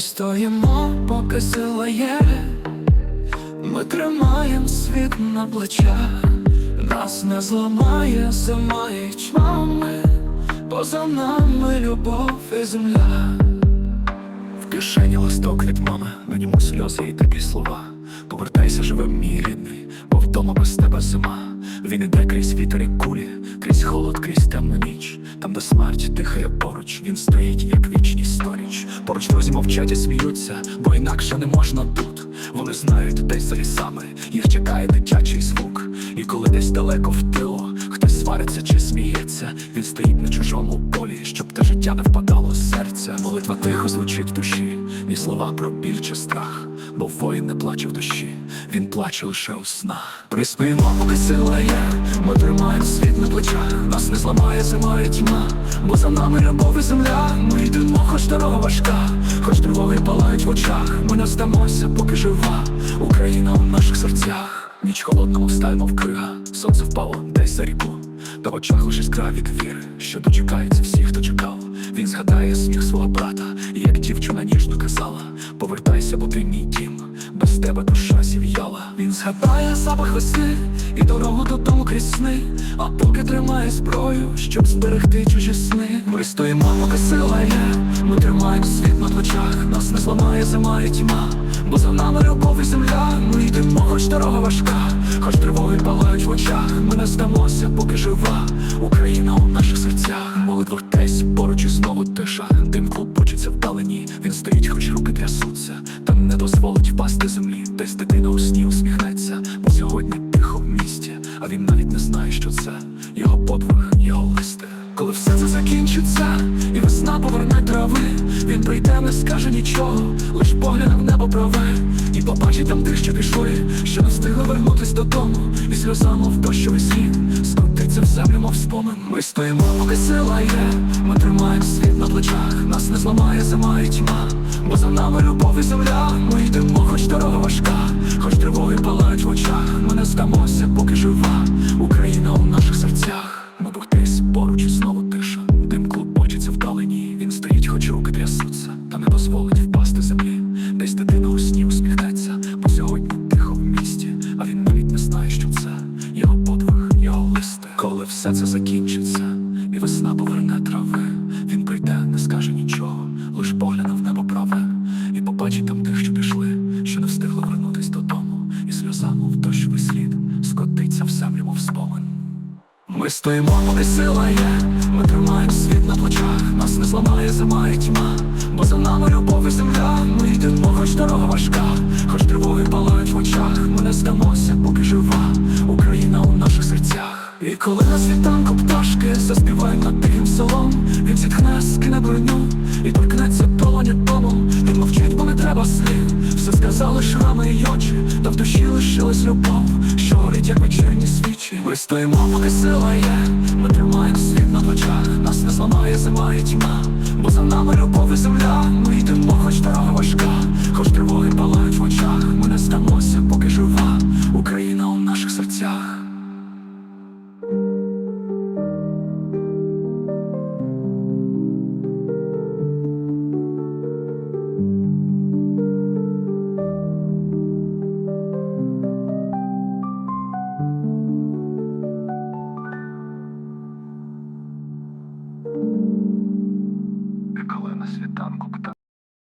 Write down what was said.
Стоїмо, поки сила є, ми тримаєм світ на плечах, нас не зламає зима і чмами, поза нами любов і земля. В кишені листок від мами, на ньому сльози і такі слова. Повертайся живим, мій рідний, бо вдома без тебе зима. Він іде крізь вітер і кулі, крізь холод, крізь темну ніч. Там, де смерть дихає поруч, він стоїть, як вічність сторіч. Поруч друзі мовчать і сміються, бо інакше не можна тут. Вони знають, десь за лісами їх чекає дитячий звук. І коли десь далеко в тилу хтось свариться чи сміється, він стоїть на чужому полі, щоб те життя не впадало з серця. Молитва тихо звучить в душі, ні слова про біль чи страх, бо воїн не плаче в душі, він плаче лише у снах. Приспимо, поки сила є, ми тримаємо світ на плечах, нас не зламає зима і тьма, бо за нами любов і земля. Ми йдемо, хоч дорога важка, хоч тривоги палають в очах. Ми не здамося, поки жива Україна у наших серцях. Ніч холодна, мов сталь, мов крига, сонце впало десь за ріку. Та в очах лише іскра від що дочекається всіх, хто чекав. Він згадає сміх свого брата, як дівчина ніжно казала: Повертайся, бо ти мій тебе душа зів'яла. Він згадає запах весни і дорогу додому крізь сни, а поки тримає зброю, щоб зберегти чужі сни. Ми стоїмо, поки сила є, ми тримаємо світ на плечах, нас не зламає зима і тьма, бо за нами любов і земля. Ми йдемо, хоч дорога важка, хоч тривоги палають в очах. Ми не здамося, поки жива стоїть, хоч руки трясуться, та не дозволить впасти землі. Десь дитина у сні усміхнеться, бо сьогодні тихо в місті, а він навіть не знає, що це його подвиг, його листи. Коли все це закінчиться, і весна поверне трави, він прийде, не скаже нічого, лиш погляд небо праве, і побачить там тих, що пішли, що не встигли вернутись додому, і сльозами в дощовий слід скотиться в землю, мов спомин. Ми стоїмо, поки сила є, ми тримаємо світ на плечах, нас не зламає зима і тьма, землі. Десь дитина у сні усміхнеться, бо сьогодні тихо в місті, а він навіть не знає, що це його подвиг, його листи. Коли все це закінчиться, і весна поверне трави. Він прийде, не скаже нічого, лиш погляне в небо праве, і побачить там тих, що пішли, що не встигли вернутись додому, і сльозами в дощовий слід скотиться в землю, мов спомин. Ми стоїмо, поки сила є, ми тримаємо світ на плечах, нас не зламає зима і тьма, бо за нами любов і земля. Йдемо, хоч дорога важка, хоч тривоги палають в очах. Ми не здамося, поки жива Україна у наших серцях. І коли на світанку пташки заспівають над тихим селом, він зітхне, скине броню і торкнеться долоня дому. Він мовчить, бо не треба слів. Все сказали шрами й очі, та в душі лишилась любов, що горить, як вечірні свічі. Ми стоїмо, поки сила є, ми тримаємо світ на плечах, нас не зламає зима і тьма, бо за нами любов і земля. Ми йдемо,